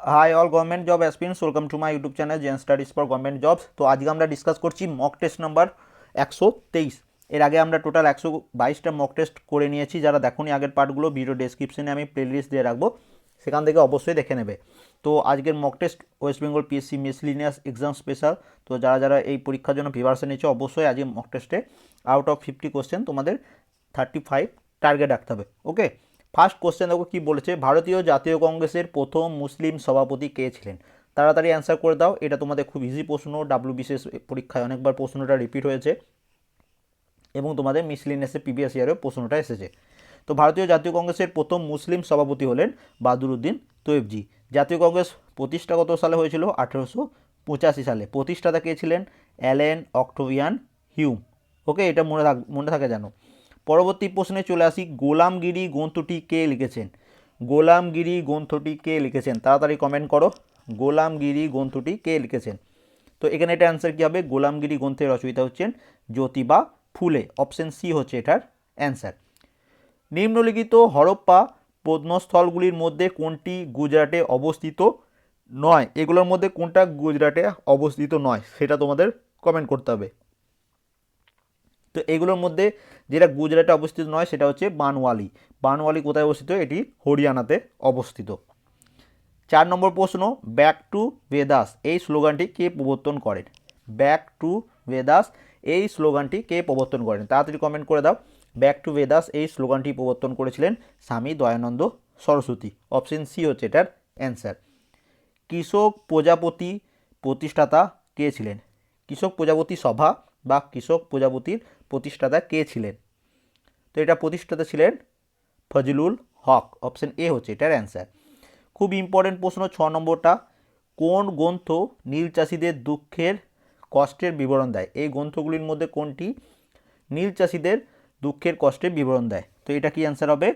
Hi all government job aspirants welcome to my YouTube channel gen studies for government jobs তো আজকে আমরা discuss করছি mock test number একশো তেইশ। এর আগে আমরা টোটাল একশো বাইশটা মক টেস্ট করে নিয়েছি, যারা দেখোনি আগের পার্টগুলো ভিডিও ডেসক্রিপশনে আমি প্লেলিস্ট দিয়ে রাখব, সেখান থেকে অবশ্যই দেখে নেবে। তো আজকের mock test West Bengal PSC miscellaneous exam special তো যারা যারা এই পরীক্ষার জন্য প্রিপারেশন নিচ্ছে অবশ্যই আজকে মক টেস্টে আউট অফ ফিফটি কোশ্চেন তোমাদের থার্টি ফাইভ টার্গেট রাখতে হবে ওকে ফার্স্ট কোশ্চেন দেখো কী বলেছে, ভারতীয় জাতীয় কংগ্রেসের প্রথম মুসলিম সভাপতি কে ছিলেন? তাড়াতাড়ি অ্যান্সার করে দাও, এটা তোমাদের খুব ইজি প্রশ্ন ডাব্লিউ বিশেষ পরীক্ষায় অনেকবার প্রশ্নটা রিপিট হয়েছে এবং তোমাদের মিসলিনিয়াসে পিবিএস ইয়ারেও প্রশ্নটা এসেছে। তো ভারতীয় জাতীয় কংগ্রেসের প্রথম মুসলিম সভাপতি হলেন বাদুরুদ্দিন তৈবজি জাতীয় কংগ্রেস প্রতিষ্ঠা কত সালে হয়েছিল? আঠেরোশো পঁচাশি সালে। প্রতিষ্ঠাতা কে ছিলেন? Allen Octavian Hume. ওকে এটা মনে থাক, মনে থাকে জানো পরবর্তী প্রশ্নে চলে আসি, গোলামগিরি গ্রন্থটি কে লিখেছেন? গোলামগিরি গ্রন্থটি কে লিখেছেন? তাড়াতাড়ি কমেন্ট করো, গোলামগিরি গ্রন্থটি কে লিখেছেন? তো এখানে এটা অ্যান্সার কী হবে? গোলামগিরি গ্রন্থের রচয়িতা হচ্ছেন জ্যোতিবা ফুলে অপশন সি হচ্ছে এটার অ্যান্সার নিম্নলিখিত হরপ্পা প্রত্নস্থলগুলির মধ্যে কোনটি গুজরাটে অবস্থিত নয়? এগুলোর মধ্যে কোনটা গুজরাটে অবস্থিত নয়? সেটা তোমাদের কমেন্ট করতে হবে। তো এগুলোর মধ্যে যেটা গুজরাটে অবস্থিত নয়, সেটা হচ্ছে বানওয়ালি। বানওয়ালি কোথায় অবস্থিত? এটি হরিয়ানাতে অবস্থিত। চার নম্বর প্রশ্ন, ব্যাক টু বেদাস, এই স্লোগানটি কে প্রবর্তন করেন? ব্যাক টু বেদাস, এই স্লোগানটি কে প্রবর্তন করেন? তাড়াতাড়ি কমেন্ট করে দাও। ব্যাক টু বেদাস, এই স্লোগানটি প্রবর্তন করেছিলেন স্বামী দয়ানন্দ সরস্বতী। অপশন সি হচ্ছে এটার অ্যান্সার কৃষক প্রজাপতি প্রতিষ্ঠাতা কে ছিলেন? কৃষক প্রজাপতি সভা বা কৃষক প্রজাপতির প্রতিষ্ঠাতা কে ছিলেন? তো এটা প্রতিষ্ঠাতা ছিলেন ফজলুল হক অপশন এ হচ্ছে এটার অ্যান্সার খুব ইম্পর্টেন্ট প্রশ্ন, ছ নম্বরটা, কোন গ্রন্থ নীল চাষিদের দুঃখের কষ্টের বিবরণ দেয়? এই গ্রন্থগুলির মধ্যে কোনটি নীল চাষিদের দুঃখের কষ্টের বিবরণ দেয়? তো এটা কি অ্যান্সার হবে?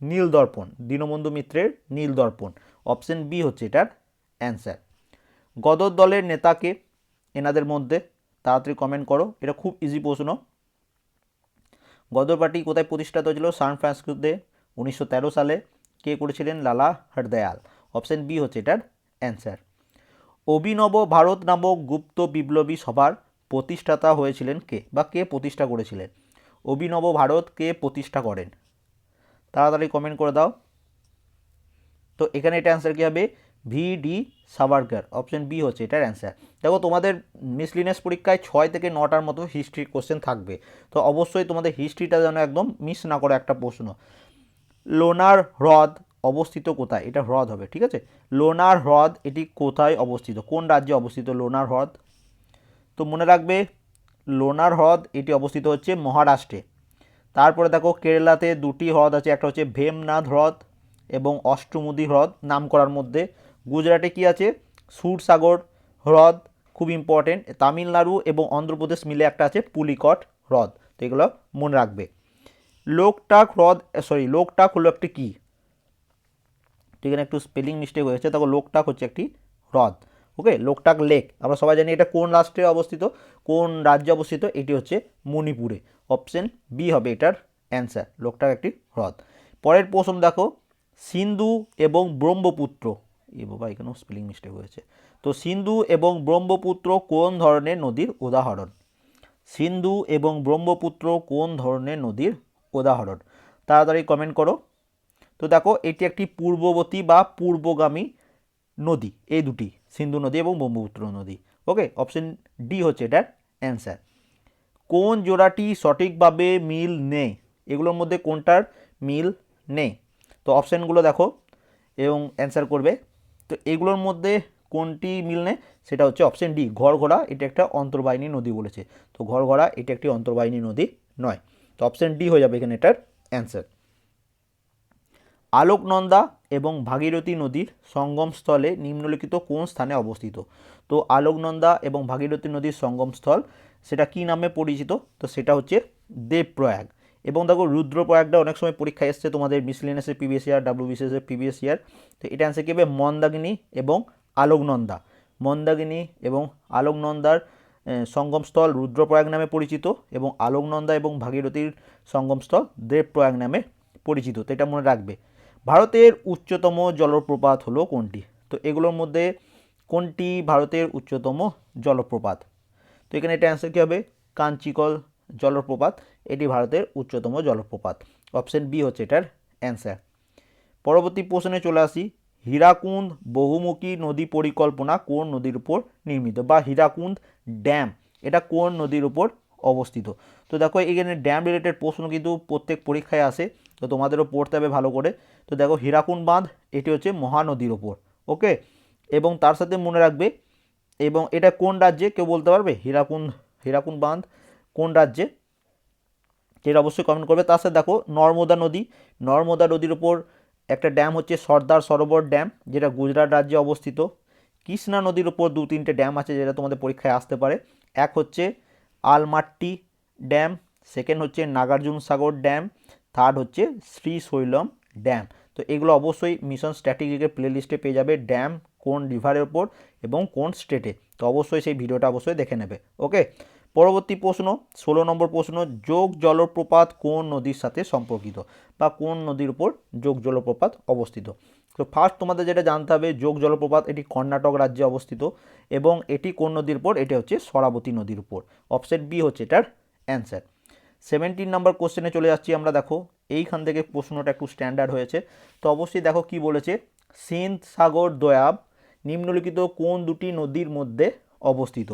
নীল দর্পণ, দীনবন্ধু মিত্রের নীল দর্পণ অপশন বি হচ্ছে এটার অ্যান্সার গদর দলের নেতাকে, এনাদের মধ্যে তাড়াতাড়ি কমেন্ট করো। এটা খুব ইজি প্রশ্ন। গদর পার্টি কোথায় প্রতিষ্ঠিত হয়েছিল? সান ফ্রান্সিসকোতে, উনিশশো তেরো সালে। কে করেছিলেন? লালা হরদয়াল অপশন বি হচ্ছে এটার অ্যান্সার অভিনব ভারত নামক গুপ্ত বিপ্লবী সভার প্রতিষ্ঠাতা হয়েছিলেন কে বা কে প্রতিষ্ঠা করেছিলেন? অভিনব ভারত কে প্রতিষ্ঠা করেন? তাড়াতাড়ি কমেন্ট করে দাও। তো এখানে এটা অ্যান্সার কী হবে? V D Savarkar option B হচ্ছে এটার অ্যান্সার দেখো, তোমাদের মিসলিনিয়াস পরীক্ষায় ছয় থেকে নটার মতো হিস্ট্রি কোশ্চেন থাকবে। তো অবশ্যই তোমাদের হিস্ট্রিটা যেন একদম মিস না করে একটা প্রশ্ন। লোনার হ্রদ অবস্থিত কোথায়? এটা হ্রদ হবে, ঠিক আছে? লোনার হ্রদ এটি কোথায় অবস্থিত? কোন রাজ্যে অবস্থিত লোনার হ্রদ? তো মনে রাখবে, লোনার হ্রদ এটি অবস্থিত হচ্ছে মহারাষ্ট্রে। তারপরে দেখো, কেরালাতে দুটি হ্রদ আছে, একটা হচ্ছে ভেমনাথ হ্রদ এবং অষ্টমুদি হ্রদ নাম করার মধ্যে। গুজরাটে কি আছে? সুরসাগর, হ্রদ, খুব ইম্পর্টেন্ট তামিলনাড়ু এবং অন্ধ্রপ্রদেশ মিলে একটা আছে পুলিকট হ্রদ। তো এগুলো মনে রাখবে। লোকটাক হ্রদ সরি লোকটাক হলো একটি কী? এখানে একটু স্পেলিং মিস্টেক হয়েছে। তখন লোকটাক হচ্ছে একটি হ্রদ। ওকে লোকটাক লেক আমরা সবাই জানি এটা কোন রাষ্ট্রে অবস্থিত, কোন রাজ্যে অবস্থিত, এটি হচ্ছে মণিপুরে। অপশন বি হবে এটার অ্যান্সার লোকটাক একটি হ্রদ। পরের প্রশ্ন দেখো, সিন্ধু এবং ব্রহ্মপুত্র। এ বাবা, এখানেও স্পেলিং মিস্টেক হয়েছে। তো সিন্ধু এবং ব্রহ্মপুত্র কোন ধরনের নদীর উদাহরণ? সিন্ধু এবং ব্রহ্মপুত্র কোন ধরনের নদীর উদাহরণ? তাড়াতাড়ি কমেন্ট করো। তো দেখো, এটি একটি পূর্ববর্তী বা পূর্বগামী নদী, এই দুটি, সিন্ধু নদী এবং ব্রহ্মপুত্র নদী। ওকে অপশন ডি হচ্ছে এটার অ্যান্সার কোন জোড়াটি সঠিকভাবে মিল নেই? এগুলোর মধ্যে কোনটার মিল নেই? তো অপশানগুলো দেখো এবং অ্যান্সার করবে। তো এগুলোর মধ্যে কোনটি মিল নেই সেটা হচ্ছে অপশন ডি ঘরঘোড়া। এটা একটা অন্তর্বাহিনী নদী বলেছে। তো ঘরঘোড়া, এটা একটি অন্তর্বাহিনী নদী নয়। তো অপশন ডি হয়ে যাবে এখানে এটার অ্যান্সার আলোকনন্দা এবং ভাগীরথী নদীর সঙ্গমস্থলে নিম্নলিখিত কোন স্থানে অবস্থিত? তো আলোকনন্দা এবং ভাগীরথী নদীর সঙ্গমস্থল, সেটা কি নামে পরিচিত? তো সেটা হচ্ছে দেবপ্রয়াগ। এবং দেখো রুদ্রপ্রয়াগটা অনেক সময় পরীক্ষায় এসছে তোমাদের মিসলিনিয়াসের পিবিএস ইয়ার ডাব্লিউ বিসিএসের পিবিএস ইয়ার তো এটা অ্যান্সার কী হবে? মন্দাকিনী এবং আলোকনন্দা। মন্দাগিনী এবং আলোকনন্দার সঙ্গমস্থল রুদ্রপ্রয়াগ নামে পরিচিত এবং আলোকনন্দা এবং ভাগীরথীর সঙ্গমস্থল দেবপ্রয়াগ নামে পরিচিত। তো এটা মনে রাখবে। ভারতের উচ্চতম জলপ্রপাত হলো কোনটি? তো এগুলোর মধ্যে কোনটি ভারতের উচ্চতম জলপ্রপাত? তো এখানে এটা অ্যান্সার কী হবে? কাঞ্চিকল জলপ্রপাত। এটি ভারতের উচ্চতম জলপ্রপাত। অপশন বি হচ্ছে এটার অ্যান্সার পরবর্তী প্রশ্নে চলে আসি, হীরাকুন্দ বহুমুখী নদী পরিকল্পনা কোন নদীর উপর নির্মিত বা হীরাকুন্দ ড্যাম, এটা কোন নদীর উপর অবস্থিত? তো দেখো, এখানে ড্যাম রিলেটেড প্রশ্ন কিন্তু প্রত্যেক পরীক্ষায় আসে, তো তোমাদেরও পড়তে হবে ভালো করে। তো দেখো, হীরাকুন্দ বাঁধ, এটি হচ্ছে মহানদীর ওপর ওকে এবং তার সাথে মনে রাখবে, এবং এটা কোন রাজ্যে, কেউ বলতে পারবে? হীরাকুন্দ হীরাকুন্দ বাঁধ কোন রাজ্যে সেটা অবশ্যই কমেন্ট করবে, তার সাথে দেখো নর্মদা নদী। নর্মদা নদীর উপর একটা ড্যাম হচ্ছে সর্দার সরোবর ড্যাম যেটা গুজরাট রাজ্যে অবস্থিত। কৃষ্ণা নদীর উপর দু তিনটে ড্যাম আছে যেটা তোমাদের পরীক্ষায় আসতে পারে। এক হচ্ছে আলমাট্টি ড্যাম সেকেন্ড হচ্ছে নাগার্জুন সাগর ড্যাম থার্ড হচ্ছে শ্রীশৈলম ড্যাম তো এগুলো অবশ্যই মিশন স্ট্র্যাটেজিকের প্লেলিস্টে পেয়ে যাবে ড্যাম কোন রিভারের ওপর এবং কোন স্টেটে তো অবশ্যই সেই ভিডিওটা অবশ্যই দেখে নেবে ওকে পরবর্তী প্রশ্ন, ষোলো নম্বর প্রশ্ন, যোগ জলপ্রপাত কোন নদীর সাথে সম্পর্কিত বা কোন নদীর উপর যোগ জলপ্রপাত অবস্থিত? তো ফার্স্ট তোমাদের যেটা জানতে হবে, যোগ জলপ্রপাত এটি কর্ণাটক রাজ্যে অবস্থিত এবং এটি কোন নদীর উপর? এটি হচ্ছে সরাবতী নদীর উপর। অপশন বি হচ্ছে এটার অ্যান্সার সেভেন্টিন নম্বর কোশ্চেনে চলে যাচ্ছি আমরা, দেখো। এইখান থেকে প্রশ্নটা একটু স্ট্যান্ডার্ড হয়েছে। তো অবশ্যই দেখো কি বলেছে, সিন্ধ সাগর দয়াব নিম্নলিখিত কোন দুটি নদীর মধ্যে অবস্থিত?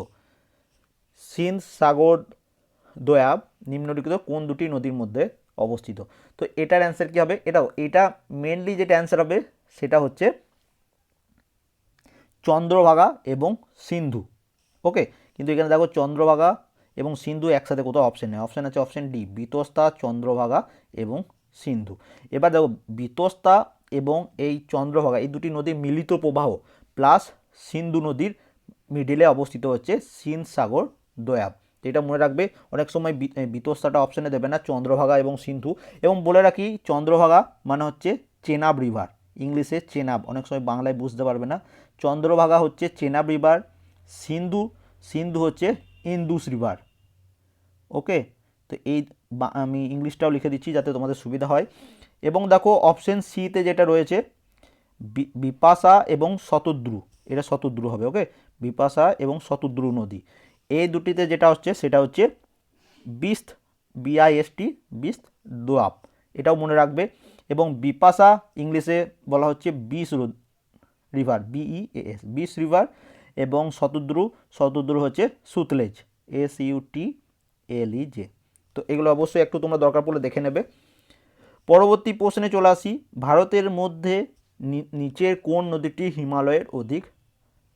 সিন্ধ সাগর দয়াব নিম্নলিখিত কোন দুটি নদীর মধ্যে অবস্থিত? তো এটার অ্যান্সার কী হবে? এটাও এটা মেনলি যেটা অ্যান্সার হবে সেটা হচ্ছে চন্দ্রভাগা এবং সিন্ধু। ওকে কিন্তু এখানে দেখো চন্দ্রভাগা এবং সিন্ধু একসাথে কোথাও অপশন নেই। অপশান আছে অপশান ডি বিতস্তা, চন্দ্রভাগা এবং সিন্ধু। এবার দেখো বিতস্তা এবং এই চন্দ্রভাগা, এই দুটি নদীর মিলিত প্রবাহ প্লাস সিন্ধু নদীর মিডিলে অবস্থিত হচ্ছে সিন্ধ সাগর দয়াব এটা মনে রাখবে, অনেক সময় বিতস্তাটা অপশানে দেবে না, চন্দ্রভাগা এবং সিন্ধু। এবং বলে রাখি, চন্দ্রভাগা মানে হচ্ছে চেনাব রিভার ইংলিশে চেনাব, অনেক সময় বাংলায় বুঝতে পারবে না। চন্দ্রভাগা হচ্ছে চেনাব রিভার সিন্ধু সিন্ধু হচ্ছে ইন্দুস রিভার ওকে? তো এই আমি ইংলিশটাও লিখে দিচ্ছি যাতে তোমাদের সুবিধা হয়। এবং দেখো অপশন সিতে যেটা রয়েছে বিপাশা এবং শতদ্রু। এটা শতদ্রু হবে, ওকে? বিপাশা এবং শতদ্রু নদী। এই দুটিতে যেটা হচ্ছে, সেটা হচ্ছে বিস্ত বিআইএসটি বিস্ত দোয়াব এটাও মনে রাখবে। এবং বিপাশা ইংলিশে বলা হচ্ছে বিষ রিভার বিইএএস বিষ রিভার এবং শতদ্রু শতদ্রু হচ্ছে Sutlej S U T L E তো এগুলো অবশ্যই একটু তোমরা দরকার পড়লে দেখে নেবে। পরবর্তী প্রশ্নে চলে আসি। ভারতের মধ্যে নিচের কোন নদীটি হিমালয়ের অধিক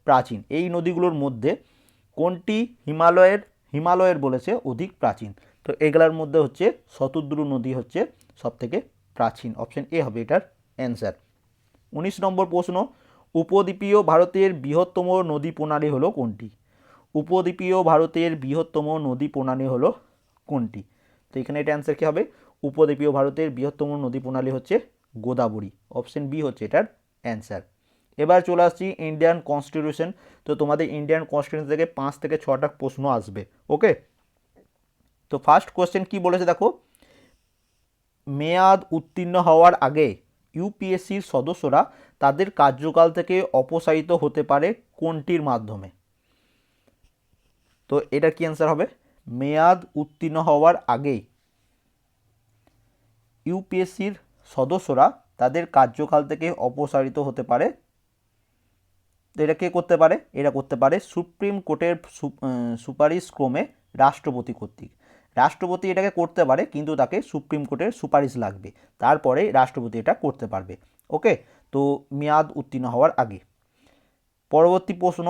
প্রাচীন? এই নদীগুলোর মধ্যে কোনটি হিমালয়ের হিমালয়ের বলেছে অধিক প্রাচীন? তো এগুলার মধ্যে হচ্ছে শতদ্রু নদী হচ্ছে সবথেকে প্রাচীন। অপশন এ হবে এটার অ্যান্সার উনিশ নম্বর প্রশ্ন, উপদ্বীপীয় ভারতের বৃহত্তম নদী প্রণালী হলো কোনটি? উপদ্বীপীয় ভারতের বৃহত্তম নদী প্রণালী হলো কোনটি? তো এখানে এটা অ্যান্সার কী হবে? উপদ্বীপীয় ভারতের বৃহত্তম নদী প্রণালী হচ্ছে গোদাবরী। অপশন বি হচ্ছে এটার অ্যান্সার এবার চলে আসছি ইন্ডিয়ান কনস্টিটিউশন তো তোমাদের ইন্ডিয়ান কনস্টিটিউশন থেকে পাঁচ থেকে ছটা প্রশ্ন আসবে ওকে তো ফার্স্ট কোশ্চেন কি বলেছে দেখো? মেয়াদ উত্তীর্ণ হওয়ার আগে ইউপিএসসির সদস্যরা তাদের কার্যকাল থেকে অপসারিত হতে পারে কোনটির মাধ্যমে? তো এটার কি অ্যান্সার হবে? মেয়াদ উত্তীর্ণ হওয়ার আগেই ইউপিএসসির সদস্যরা তাদের কার্যকাল থেকে অপসারিত হতে পারে এটা কে করতে পারে? এটা করতে পারে সুপ্রিম কোর্টের সুপারিশ ক্রমে রাষ্ট্রপতি কর্তৃক। রাষ্ট্রপতি এটাকে করতে পারে, কিন্তু তাকে সুপ্রিম কোর্টের সুপারিশ লাগবে। তারপরে রাষ্ট্রপতি এটা করতে পারবে। ওকে? তো মেয়াদ উত্তীর্ণ হওয়ার আগে। পরবর্তী প্রশ্ন,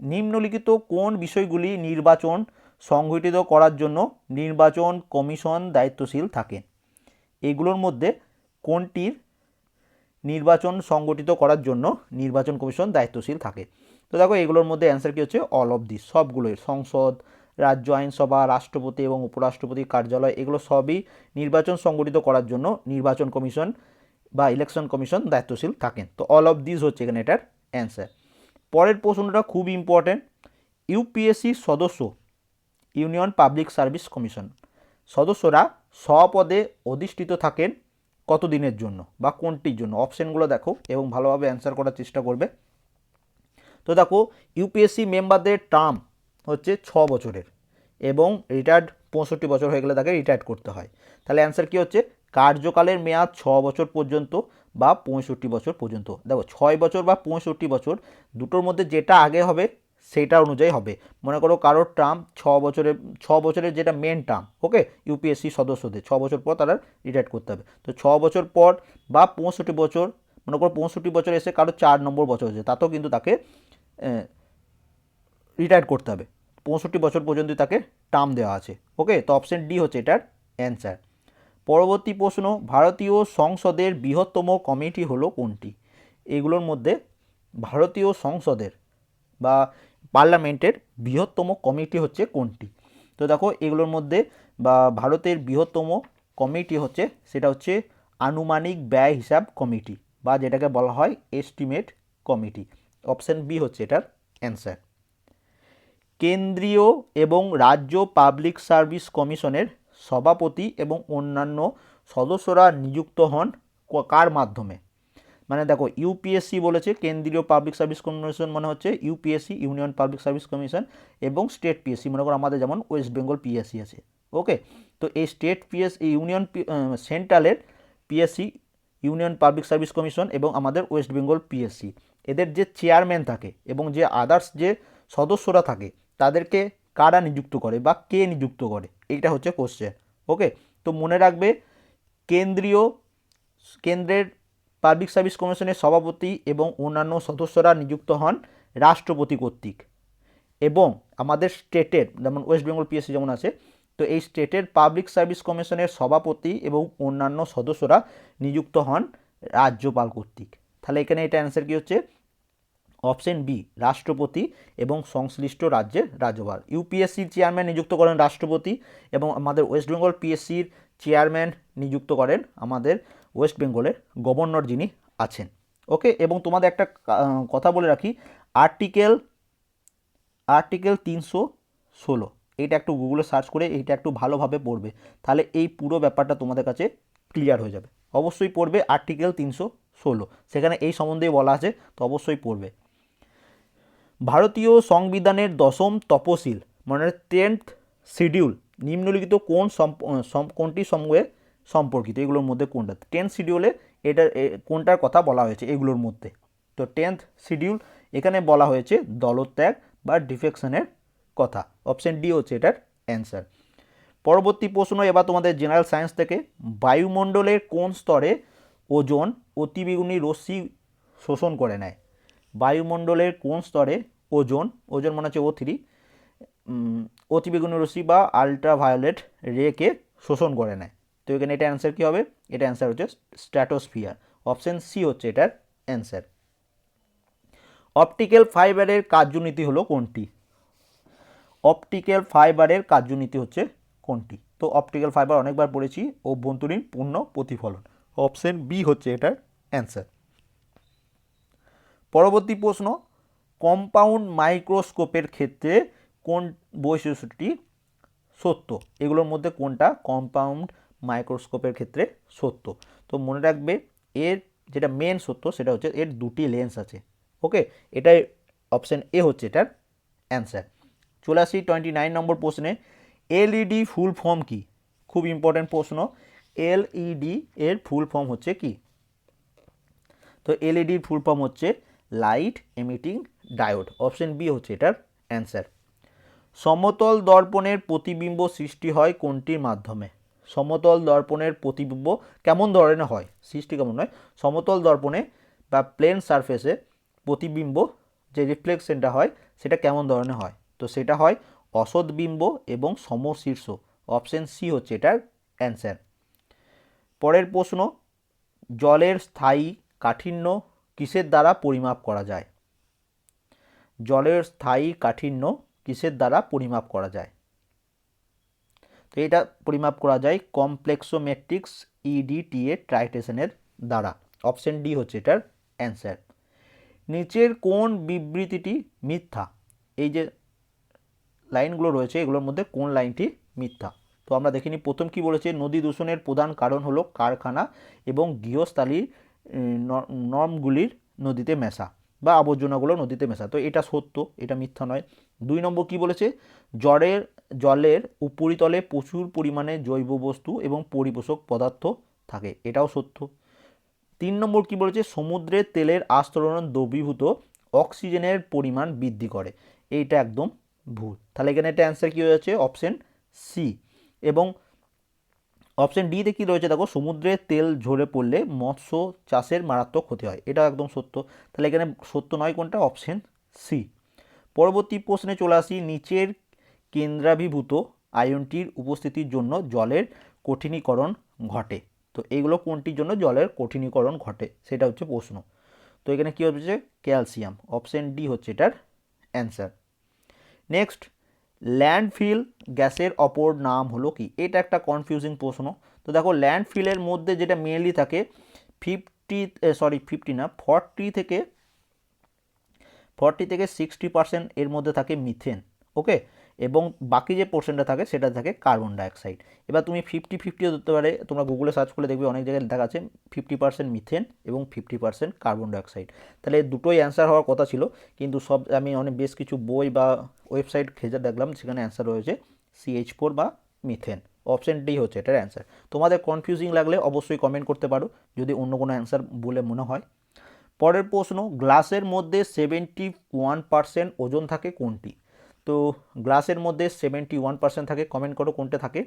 নিম্নলিখিত কোন বিষয়গুলি নির্বাচন সংগঠিত করার জন্য নির্বাচন কমিশন দায়িত্বশীল থাকেন এগুলোর মধ্যে কোনটির নির্বাচন সংগঠিত করার জন্য নির্বাচন কমিশন দায়িত্বশীল থাকে। তো দেখো, এগুলোর মধ্যে অ্যান্সার কী হচ্ছে? অল অফ দিস সবগুলোই। সংসদ, রাজ্য, আইনসভা, রাষ্ট্রপতি এবং উপরাষ্ট্রপতির কার্যালয়, এগুলো সবই নির্বাচন সংগঠিত করার জন্য নির্বাচন কমিশন বা ইলেকশন কমিশন দায়িত্বশীল থাকেন তো অল অফ দিস হচ্ছে এখানে এটার অ্যান্সার পরের প্রশ্নটা খুব ইম্পর্ট্যান্ট ইউপিএসসি সদস্য ইউনিয়ন পাবলিক সার্ভিস কমিশন সদস্যরা স্বপদে অধিষ্ঠিত থাকেন কত দিনের জন্য বা কোনটির জন্য? অপশানগুলো দেখো এবং ভালোভাবে অ্যান্সার করার চেষ্টা করবে। তো দেখো ইউপিএসসি মেম্বারদের টার্ম হচ্ছে ছ বছরের এবং রিটায়ার্ড পঁয়ষট্টি বছর হয়ে গেলে তাকে রিটায়ার্ড করতে হয়। তাহলে অ্যান্সার কী হচ্ছে? কার্যকালের মেয়াদ ছ বছর পর্যন্ত বা পঁয়ষট্টি বছর পর্যন্ত। দেখো, ছয় বছর বা পঁয়ষট্টি বছর, দুটোর মধ্যে যেটা আগে হবে সেটা অনুযায়ী হবে। মনে করো কারোর টার্ম ছ বছরের ছ বছরের যেটা মেন টার্ম ওকে ইউপিএসসি সদস্যদের, ছ বছর পর তারা রিটায়ার করতে হবে। তো ছ বছর পর বা পঁয়ষট্টি বছর, মনে করো পঁয়ষট্টি বছর এসে কারও চার নম্বর বছর হয়েছে, তাতেও কিন্তু তাকে রিটায়ার করতে হবে। পঁয়ষট্টি বছর পর্যন্ত তাকে টার্ম দেওয়া আছে ওকে তো অপশন ডি হচ্ছে এটার অ্যান্সার পরবর্তী প্রশ্ন, ভারতীয় সংসদের বৃহত্তম কমিটি হলো কোনটি? এগুলোর মধ্যে ভারতীয় সংসদের বা পার্লামেন্টের বৃহত্তম কমিটি হচ্ছে কোনটি? তো দেখো, এগুলোর মধ্যে বা ভারতের বৃহত্তম কমিটি হচ্ছে, সেটা হচ্ছে আনুমানিক ব্যয় হিসাব কমিটি, বা যেটাকে বলা হয় এস্টিমেট কমিটি। অপশন বি হচ্ছে এটার অ্যান্সার কেন্দ্রীয় এবং রাজ্য পাবলিক সার্ভিস কমিশনের সভাপতি এবং অন্যান্য সদস্যরা নিযুক্ত হন কার মাধ্যমে? মানে দেখো ইউপিএসসি বলেছে কেন্দ্রীয় পাবলিক সার্ভিস কমিশন মনে হচ্ছে UPSC union public service commission এবং স্টেট পিএসসি মনে করো আমাদের যেমন ওয়েস্ট বেঙ্গল পিএসসি আছে ওকে তো এই state PS union সেন্ট্রালের PSC union public service commission এবং আমাদের ওয়েস্ট বেঙ্গল পিএসসি এদের যে চেয়ারম্যান থাকে এবং যে আদার্স যে সদস্যরা থাকে, তাদেরকে কারা নিযুক্ত করে বা কে নিযুক্ত করে? এইটা হচ্ছে কোশ্চেন ওকে তো মনে রাখবে, কেন্দ্রীয়, কেন্দ্রের পাবলিক সার্ভিস কমিশনের সভাপতি এবং অন্যান্য সদস্যরা নিযুক্ত হন রাষ্ট্রপতি কর্তৃক। এবং আমাদের স্টেটের, যেমন ওয়েস্ট বেঙ্গল পিএসসি যেমন আছে, তো এই স্টেটের পাবলিক সার্ভিস কমিশনের সভাপতি এবং অন্যান্য সদস্যরা নিযুক্ত হন রাজ্যপাল কর্তৃক। তাহলে এখানে এটা অ্যান্সার কী হচ্ছে? অপশন বি, রাষ্ট্রপতি এবং সংশ্লিষ্ট রাজ্যের রাজ্যপাল। ইউপিএসসির চেয়ারম্যান নিযুক্ত করেন রাষ্ট্রপতি এবং আমাদের ওয়েস্ট বেঙ্গল পিএসসির চেয়ারম্যান নিযুক্ত করেন আমাদের ওয়েস্ট বেঙ্গলের গভর্নর যিনি আছেন। ওকে, এবং তোমাদের একটা কথা বলে রাখি, আর্টিকেল আর্টিকেল তিনশো ষোলো। এইটা একটু গুগলে সার্চ করে এইটা একটু ভালোভাবে পড়বে। তাহলে এই পুরো ব্যাপারটা তোমাদের কাছে ক্লিয়ার হয়ে যাবে। অবশ্যই পড়বে আর্টিকেল তিনশো ষোলো। সেখানে এই সম্বন্ধে বলা আছে, তো অবশ্যই পড়বে। ভারতীয় সংবিধানের দশম তপশিল মানে টেন্থ শিডিউল নিম্নলিখিত কোন কোনটির সঙ্গে সম্পর্কিত, এগুলোর মধ্যে কোনটা? টেন্থ শিডিউলে এটা কোনটার কথা বলা হয়েছে এগুলোর মধ্যে। তো টেন্থ শিডিউল এখানে বলা হয়েছে দলত্যাগ বা ডিফেকশনের কথা। অপশন ডি হচ্ছে এটার অ্যান্সার পরবর্তী প্রশ্ন, এবার তোমাদের জেনারেল সায়েন্স থেকে। বায়ুমণ্ডলের কোন স্তরে ওজন অতিবেগুনি রশ্মি শোষণ করে নেয়? বায়ুমণ্ডলের কোন স্তরে ওজন ওজন মনে হচ্ছে ও থ্রি অতিবেগুনি রশ্মি বা আলট্রাভায়োলেট রেকে শোষণ করে নেয়? তো এখানে এটা অ্যান্সার কী হবে? এটা অ্যান্সার হচ্ছে স্ট্র্যাটোস্ফিয়ার অপশন সি হচ্ছে এটার অ্যান্সার অপটিক্যাল ফাইবারের কার্যনীতি হলো কোনটি? অপটিক্যাল ফাইবারের কার্যনীতি হচ্ছে কোনটি? তো অপটিক্যাল ফাইবার অনেকবার পড়েছি, অভ্যন্তরীণ পূর্ণ প্রতিফলন। অপশন বি হচ্ছে এটার অ্যান্সার পরবর্তী প্রশ্ন কম্পাউন্ড মাইক্রোস্কোপের ক্ষেত্রে কোন বৈশিষ্ট্যটি সত্য? এগুলোর মধ্যে কোনটা? কম্পাউন্ড মাইক্রোস্কোপের ক্ষেত্রে সত্য। তো মনে রাখবে, এর যেটা মেন সত্য সেটা হচ্ছে এর দুটি লেন্স আছে। ওকে এটাই অপশান এ হচ্ছে এটার অ্যান্সার চলে আসি টোয়েন্টি নাইন নম্বর প্রশ্নে এলইডি ফুল ফর্ম কি? খুব ইম্পর্ট্যান্ট প্রশ্ন। এলইডি এর ফুল ফর্ম হচ্ছে কি? তো এলইডির ফুল ফর্ম হচ্ছে light emitting diode option B হচ্ছে এটার অ্যান্সার সমতল দর্পণের প্রতিবিম্ব সৃষ্টি হয় কোনটির মাধ্যমে? সমতল দর্পণের প্রতিবিম্ব কেমন ধরনের হয়? সৃষ্টি কেমন হয় সমতল দর্পণে বা প্লেন সারফেসে প্রতিবিম্ব যে রিফ্লেকশনটা হয়, সেটা কেমন ধরনের হয়? তো সেটা হয় অসৎ বিম্ব এবং সমশীর্ষ। অপশন সি হচ্ছে এটার অ্যান্সার পরের প্রশ্ন, জলের স্থায়ী কাঠিন্য কিসের দ্বারা পরিমাপ করা যায়? জলের স্থায়ী কাঠিন্য কিসের দ্বারা পরিমাপ করা যায়? তো এটা পরিমাপ করা যায় কমপ্লেক্সোমেট্রিক্স ইডিটিএ ট্রাইটেশনের দ্বারা। অপশন ডি হচ্ছে এটার অ্যান্সার নিচের কোন বিবৃতিটি মিথ্যা? এই যে লাইনগুলো রয়েছে, এগুলোর মধ্যে কোন লাইনটি মিথ্যা? তো আমরা দেখিনি প্রথম কি বলেছে? নদী দূষণের প্রধান কারণ হলো কারখানা এবং গৃহস্থালীর নর্মগুলির নদীতে মেশা বা আবর্জনাগুলো নদীতে মেশায় তো এটা সত্য, এটা মিথ্যা নয়। দুই নম্বর কি বলেছে? জলের জলের উপরিতলে প্রচুর পরিমাণে জৈব বস্তু এবং পরিপোষক পদার্থ থাকে, এটাও সত্য। তিন নম্বর কি বলেছে? সমুদ্রের তেলের আস্তরণ দ্রবীভূত অক্সিজেনের পরিমাণ বৃদ্ধি করে। এইটা একদম ভুল। তাহলে এখানে এটা অ্যান্সার কী হয়ে যাচ্ছে অপশন সি এবং অপশন ডিতে কী রয়েছে? দেখো সমুদ্রের তেল ঝরে পড়লে মৎস্য চাষের মারাত্মক ক্ষতি হয়। এটা একদম সত্য। তাহলে এখানে সত্য নয় কোনটা? অপশন সি পরবর্তী প্রশ্নে চলে আসি, নিচের কেন্দ্রাভিভূত আয়নটির উপস্থিতির জন্য জলের কঠিনীকরণ ঘটে। তো এইগুলো কোনটির জন্য? জলের কঠিনীকরণ ঘটে, সেটা হচ্ছে প্রশ্ন। তো এখানে কী হচ্ছে? ক্যালসিয়াম, অপশন ডি হচ্ছে এটার অ্যান্সার। নেক্সট, ল্যান্ডফিল গ্যাসের অপর নাম হলো কি? এটা একটা কনফিউজিং প্রশ্ন। তো দেখো, ল্যান্ডফিলের মধ্যে যেটা মেনলি থাকে, ফিফটি সরি, ফিফটি না, ফর্টি থেকে ফর্টি থেকে সিক্সটি পার্সেন্ট এর মধ্যে থাকে মিথেন, ওকে? এবং বাকি যে পোর্শনটা থাকে, সেটা থাকে কার্বন ডাইঅক্সাইড এবার তুমি ফিফটি ফিফটিও ধরতে পারে, তোমরা গুগলে সার্চ করলে দেখবে অনেক জায়গায় লেখা আছে ফিফটি পার্সেন্ট মিথেন এবং ফিফটি পার্সেন্ট কার্বন ডাইঅক্সাইড তাহলে দুটোই অ্যান্সার হওয়ার কথা ছিল, কিন্তু সব, আমি অনেক, বেশ কিছু বই বা ওয়েবসাইট খেজে দেখলাম, সেখানে অ্যান্সার রয়েছে সিএইচ ফোর বা মিথেন অপশন ডি হচ্ছে এটার অ্যান্সার তোমাদের কনফিউজিং লাগলে অবশ্যই কমেন্ট করতে পারো, যদি অন্য কোনো অ্যান্সার বলে মনে হয়। পরের প্রশ্ন, গ্লাসের মধ্যে সেভেন্টি ওয়ান পার্সেন্ট ওজন থাকে কোনটি? তো গ্লাসের মধ্যে সেভেন্টি ওয়ান পার্সেন্ট থাকে কমেন্ট করো কোনটা থাকে।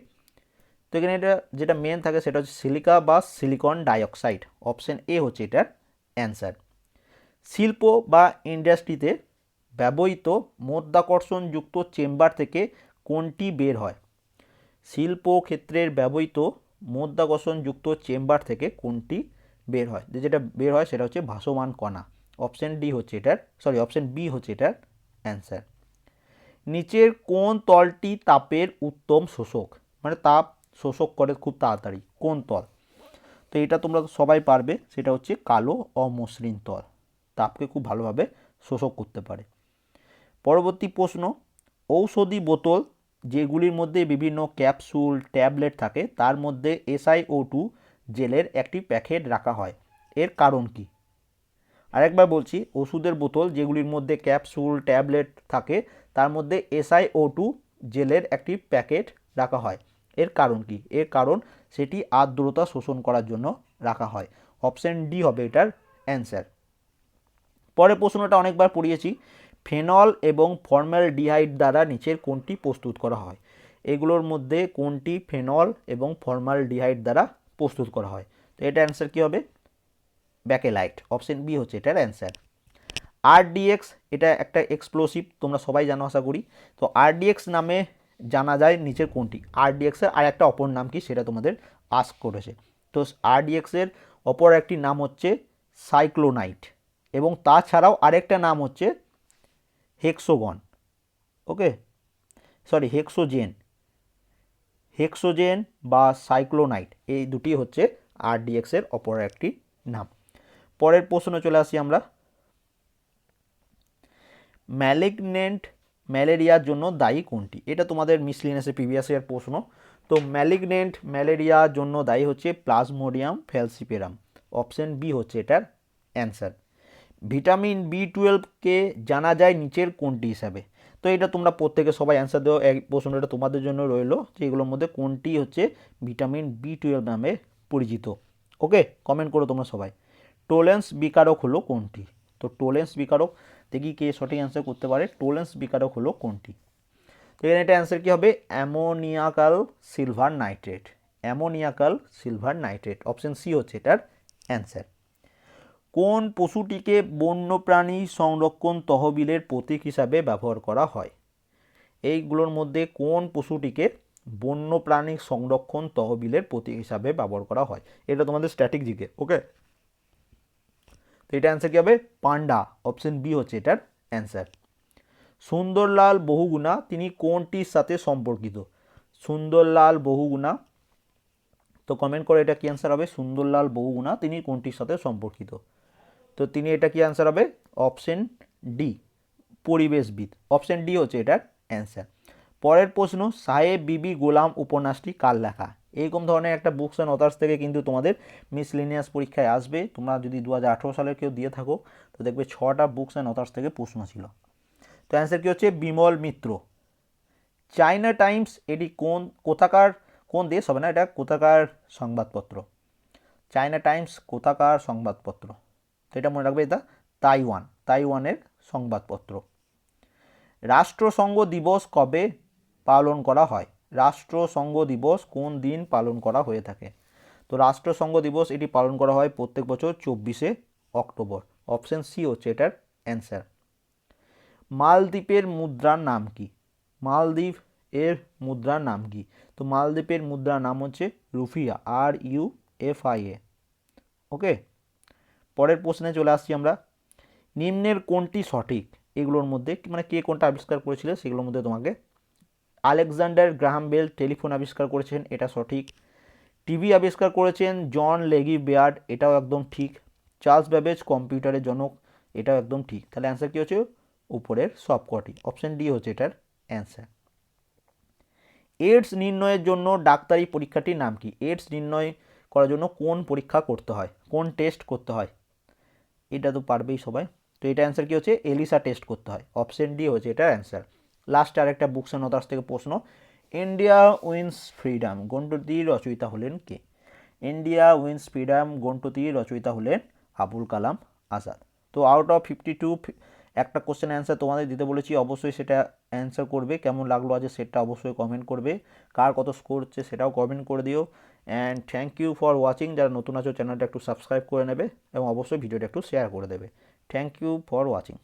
তো এখানে এটা যেটা মেন থাকে সেটা হচ্ছে সিলিকা বা সিলিকন ডাইঅক্সাইড অপশন এ হচ্ছে এটার অ্যান্সার শিল্প বা ইন্ডাস্ট্রিতে ব্যবহৃত মধ্যাকর্ষণযুক্ত চেম্বার থেকে কোনটি বের হয়? শিল্প ক্ষেত্রের ব্যবহৃত মধ্যাকর্ষণযুক্ত চেম্বার থেকে কোনটি বের হয়? যেটা বের হয় সেটা হচ্ছে ভাসমান কণা। অপশন ডি হচ্ছে এটার সরি অপশন বি হচ্ছে এটার অ্যান্সার নিচের কোন তলটি তাপের উত্তম শোষক? মানে তাপ শোষক করে খুব তাড়াতাড়ি, কোন তল? তো এটা তোমরা সবাই পারবে, সেটা হচ্ছে কালো অমসৃণ তল। তাপকে খুব ভালোভাবে শোষক করতে পারে। পরবর্তী প্রশ্ন, ঔষধি বোতল যেগুলির মধ্যে বিভিন্ন ক্যাপসুল, ট্যাবলেট থাকে, তার মধ্যে এসআইও টু জেলের একটি প্যাকেট রাখা হয়। এর কারণ কি? আরেকবার বলছি, ওষুধের বোতল যেগুলির মধ্যে ক্যাপসুল, ট্যাবলেট থাকে তার মধ্যে এসআইও টু জেলের একটি প্যাকেট রাখা হয়। এর কারণ কি? এর কারণ সেটি আর্দ্রতা শোষণ করার জন্য রাখা হয়। অপশন ডি হবে এটার অ্যান্সার। পরের প্রশ্নটা অনেকবার পড়িয়েছি। ফেনল এবং ফর্মাল ডিহাইড দ্বারা নিচের কোনটি প্রস্তুত করা হয়? এগুলোর মধ্যে কোনটি ফেনল এবং ফর্মাল ডিহাইড দ্বারা প্রস্তুত করা হয়? তো এটা অ্যান্সার কী হবে? ব্যাকেলাইট। অপশন বি হচ্ছে এটার অ্যান্সার। আরডিএক্স এটা একটা এক্সপ্লোসিভ তোমরা সবাই জানো আশা করি। তো আরডিএক্স নামে জানা যায় নিচের কোনটি। আরডিএক্সের আর একটা অপর নাম কি সেটা তোমাদের আস্ক করেছে। তো আরডিএক্সের অপর একটি নাম হচ্ছে সাইক্লোনাইট এবং তাছাড়াও আরেকটা নাম হচ্ছে হেক্সোগন ওকে? সরি হেক্সোজেন হেক্সোজেন বা সাইক্লোনাইট এই দুটি হচ্ছে আরডিএক্সের অপর একটি নাম। পরের প্রশ্ন চলে আসি আমরা। ম্যালিগনেন্ট ম্যালেরিয়ার জন্য দায়ী কোনটি? এটা তোমাদের মিসলিনেসে প্রিভিয়াস ইয়ার প্রশ্ন। তো ম্যালিগনেন্ট ম্যালেরিয়ার জন্য দায়ী হচ্ছে প্লাজমোডিয়াম ফ্যালসিপেরাম অপশন বি হচ্ছে এটার অ্যান্সার ভিটামিন বি টুয়েলভকে জানা যায় নিচের কোনটি হিসাবে। তো এটা তোমরা প্রত্যেকে সবাই অ্যান্সার দেওয়া এক প্রশ্নটা তোমাদের জন্য রইল যে এগুলোর মধ্যে কোনটি হচ্ছে ভিটামিন বি টুয়েলভ নামে পরিচিত। ওকে কমেন্ট করো তোমরা সবাই। টোলেন্স বিকারক হলো কোনটি? তো টোলেন্স বিকারক দেখি কে সঠিক অ্যান্সার করতে পারে? টোলেন্স বিকারক হলো কোনটি? তো এখানে এটা অ্যান্সার কী হবে? Ammoniacal silver nitrate. Ammoniacal silver nitrate. Option C হচ্ছে এটার অ্যান্সার কোন পশুটিকে বন্যপ্রাণী সংরক্ষণ তহবিলের প্রতীক হিসাবে ব্যবহার করা হয়? এইগুলোর মধ্যে কোন পশুটিকে বন্যপ্রাণী সংরক্ষণ তহবিলের প্রতীক হিসাবে ব্যবহার করা হয়? এটা তোমাদের স্ট্যাটিক জিকে ওকে তো এটা অ্যান্সার কী হবে? পান্ডা। অপশন বি হচ্ছে এটার অ্যান্সার সুন্দরলাল বহুগুণা, তিনি কোনটির সাথে সম্পর্কিত? সুন্দরলাল বহুগুণা। তো কমেন্ট করে এটা কি অ্যান্সার হবে? সুন্দরলাল বহুগুণা, তিনি কোনটির সাথে সম্পর্কিত? তো তিনি এটা কি অ্যান্সার হবে? অপশন ডি পরিবেশবিদ। অপশন ডি হচ্ছে এটার অ্যান্সার পরের প্রশ্ন, সাহেব বিবি গোলাম উপন্যাসটি কার লেখা? এইরকম ধরনের একটা বুকস অ্যান্ড অথার্স থেকে কিন্তু তোমাদের মিসলিনিয়াস পরীক্ষায় আসবে। তোমরা যদি দু হাজার আঠেরো সালের কেউ দিয়ে থাকো, তো দেখবে ছটা বুকস অ্যান্ড অথার্স থেকে প্রশ্ন ছিল। তো অ্যান্সার কী হচ্ছে? বিমল মিত্র। চাইনা টাইমস, এটি কোন, কোথাকার, কোন দেশ? হবে না, এটা কোথাকার সংবাদপত্র? চায়না টাইমস, কোথাকার সংবাদপত্র? তো এটা মনে রাখবে, এটা তাইওয়ান, তাইওয়ানের সংবাদপত্র। রাষ্ট্রসংঘ দিবস কবে পালন করা হয়? রাষ্ট্রসংঘ দিবস কোন দিন পালন করা হয়ে থাকে? তো রাষ্ট্রসংঘ দিবস এটি পালন করা হয় প্রত্যেক বছর চব্বিশে অক্টোবর। অপশন সি হচ্ছে এটার অ্যান্সার। মালদ্বীপের মুদ্রার নাম কি? মালদ্বীপ এর মুদ্রার নাম কি? তো মালদ্বীপের মুদ্রার নাম হচ্ছে রুফিয়া, আর U F I A. Okay? পরের প্রশ্নে চলে আসছি আমরা। নিম্নের কোনটি সঠিক? এগুলোর মধ্যে মানে কে কোনটা আবিষ্কার করেছিল, সেগুলোর মধ্যে তোমাকে আলেকজান্ডার গ্রাহাম বেল টেলিফোন আবিষ্কার করেছেন, এটা সঠিক। টিভি আবিষ্কার করেছেন জন লেগি বেয়ার্ড, এটাও একদম ঠিক। চার্লস ব্যাবেজ কম্পিউটারের জনক, এটাও একদম ঠিক। তাহলে অ্যান্সার কী হচ্ছে? উপরের সবকটি। অপশন ডি হচ্ছে এটার অ্যান্সার। এইডস নির্ণয়ের জন্য ডাক্তারি পরীক্ষাটির নাম কি? এইডস নির্ণয় করার জন্য কোন পরীক্ষা করতে হয়? কোন টেস্ট করতে হয়? এটা তো পারবেই সবাই। তো এটা অ্যান্সার কী হচ্ছে? এলিসা টেস্ট করতে হয়। অপশন ডি হচ্ছে এটার অ্যান্সার। লাস্ট আর একটা বুকস অ্যান্ড অথার্স থেকে প্রশ্ন ইন্ডিয়া উইন্স ফ্রিডাম গ্রন্থটির রচয়িতা হলেন কে? ইন্ডিয়া উইন্স ফ্রিডাম গ্রন্থটির রচয়িতা হলেন আবুল কালাম আজাদ। তো আউট অফ ফিফটি টু একটা কোশ্চেন অ্যান্সার তোমাদের দিতে বলেছি, অবশ্যই সেটা অ্যান্সার করবে, কেমন লাগল আজ সেটা অবশ্যই কমেন্ট করবে, কার কত স্কোর হচ্ছে সেটাও কমেন্ট করে দিও and thank you for watching যারা নতুন আছো চ্যানেলটা একটু সাবস্ক্রাইব করে নেবে, এবং অবশ্যই ভিডিওটা একটু শেয়ার করে দেবে। Thank you for watching